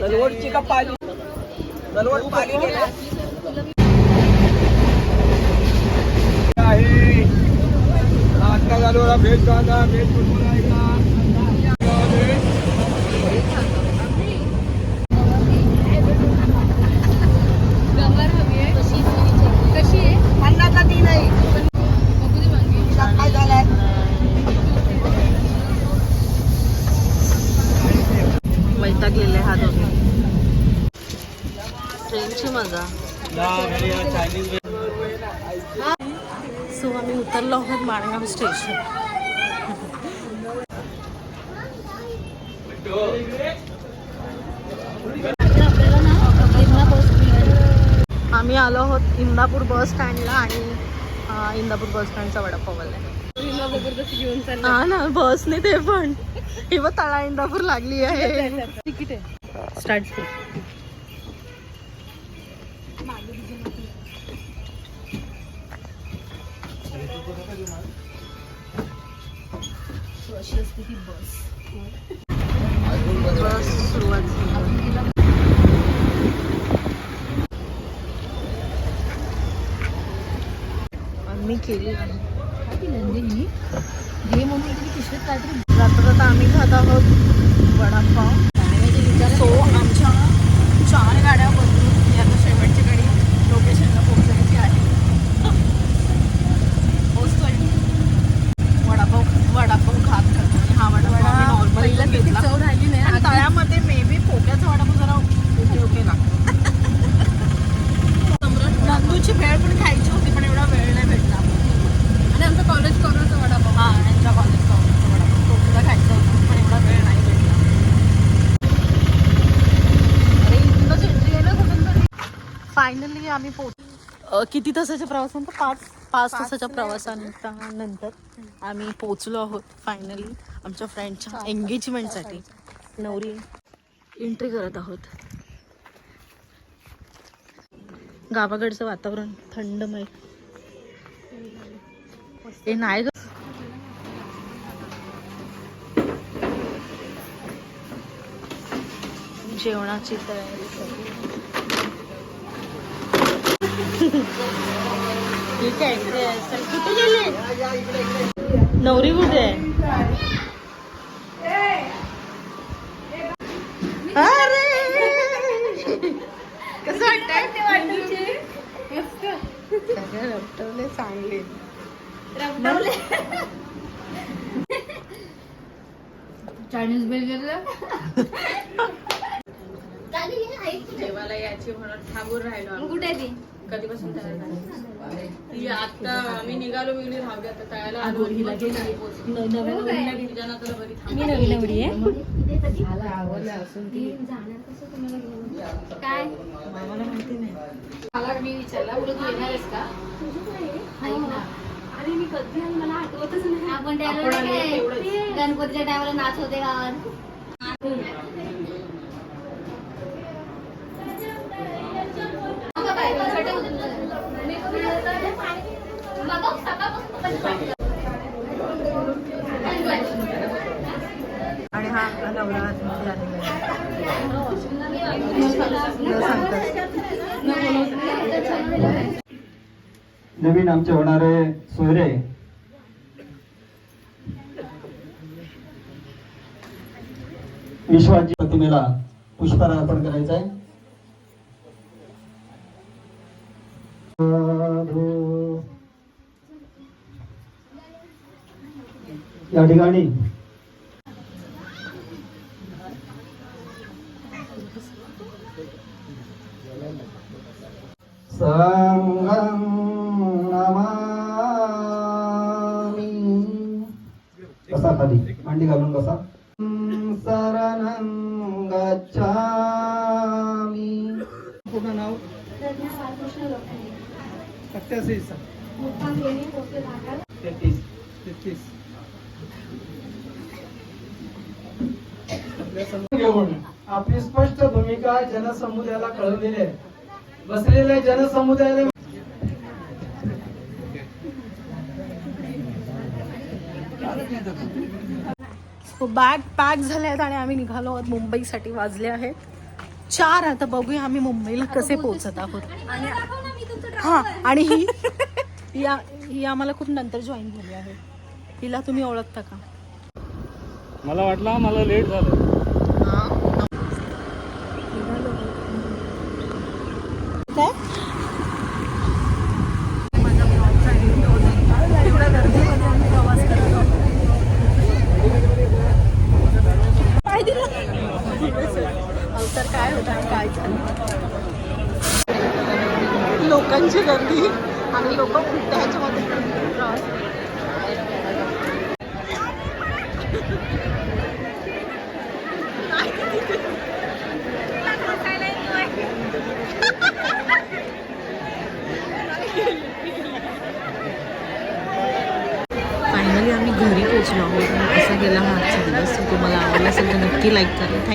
झाली का पाली? नलवड पाली गेला आहे आता झालो ना भेट कांदा भेट बनवायचा कशी आहे पन्नासला तीन आहे बघू दे वांगी. तिला काय झालंय वैतागलेले हा दोघे सो आम्ही उतरलो आहोत माणगाव स्टेशन. आम्ही आलो आहोत इंदापूर बस स्टँडला आणि इंदापूर बस स्टँडचा वडापावला हा ना बसने ते पण. बघ तळा इंदापूर लागली आहे. तिकीट आहे. स्टार्ट अशी असते ती बस. बस सुरुवात आम्ही केली नाही. नंदिनी घे म्हणून इकडे पिशवीत काहीतरी जाता जाता आम्ही खात आहोत वडापाव. सो आमच्या चार गाड्या बदलून या आता शेवटची गाडी लोकेशनला पोहोचायची आहे पोहोचतोय वडापाव वडापाव खात खात आणि हा वडापाव नॉर्मल पहिला किती चव राहिली नाही आणि आता तळ्यामध्ये मे बी पोक्याचा वडापाव जरा ओके ओके लागतो नंदूची भेळ पण खायची होती पण एवढा वेळ नाही भेटला आणि आमचं कॉलेज कॉर्नरचा वडापाव हा यांच्या कॉलेजचा वडापाव तो सुद्धा खायचा होता पण एवढा वेळ नाही भेटला अरे इथूनच एंट्री आहे ना कुठून तरी फायनली आम्ही पोच किती तासाच्या प्रवासानंतर पाच पाच तासाच्या प्रवासानंतर आम्ही पोचलो आहोत फायनली आमच्या फ्रेंडच्या एंगेजमेंटसाठी नवरी. एंट्री करत आहोत. गावाकडचं वातावरण थंडमय. हे नाही जेवणाची तयारी ठीक आहे कुठे गेली? नवरी कुठे अरे! कसं वाटतंय? सगळं रपटवले चांगले. चायनीज बेल गेलं देवाला याची म्हणून थांबून राहिलो कुठे ती? कधीपासून तयार झाली? ती आता आम्ही निघालो आता तळायला आलो हिला. मी आहे. काय? मला माहिती नाही. मला मी विचारला बोलत तू येणार आहेस का ऐक ना. अरे मी कधी आली? मला आठवतच नाही. आपण आपण त्यावेळेला आलो काय तेवढंच. गणपतीच्या टायमाला नाच होते गावात. आणि हा आपला नवरा आतमध्ये आलेला नवीन आमचे होणारे सोयरे विश्वाची प्रतिमेला पुष्पहार अर्पण करायचा आहे साधू. या ठिकाणी. संगम बसा खाली मांडी घालून बसा. शरणं गच्छामि. पूर्ण नाव? सत्यासी तेहतीस. तेहतीस. घेऊन आपली स्पष्ट भूमिका जनसमुदायाला कळवलेली आहे. बसलेल्या जनसमुदायाला बॅग पॅक झाले आहेत आणि आम्ही निघालो आहोत मुंबईसाठी. वाजले आहेत. चार आता बघूया आम्ही मुंबईला कसे पोहोचत आहोत. हा आणि ही ही आ- ही आम्हाला खूप नंतर जॉईन झाली आहे. हिला तुम्ही ओळखता का? मला वाटलं मला लेट झालं. काय काय काय होता आणि काय झालं लोकांची गर्दी. आणि लोक खूप ह्याच्यामध्ये प्रवास फायनली आम्ही घरी पोहोचलो आहोत आणि असा गेला हा आजचा दिवस. तुम्हाला आवडला असेल तर नक्की लाईक करा. थँक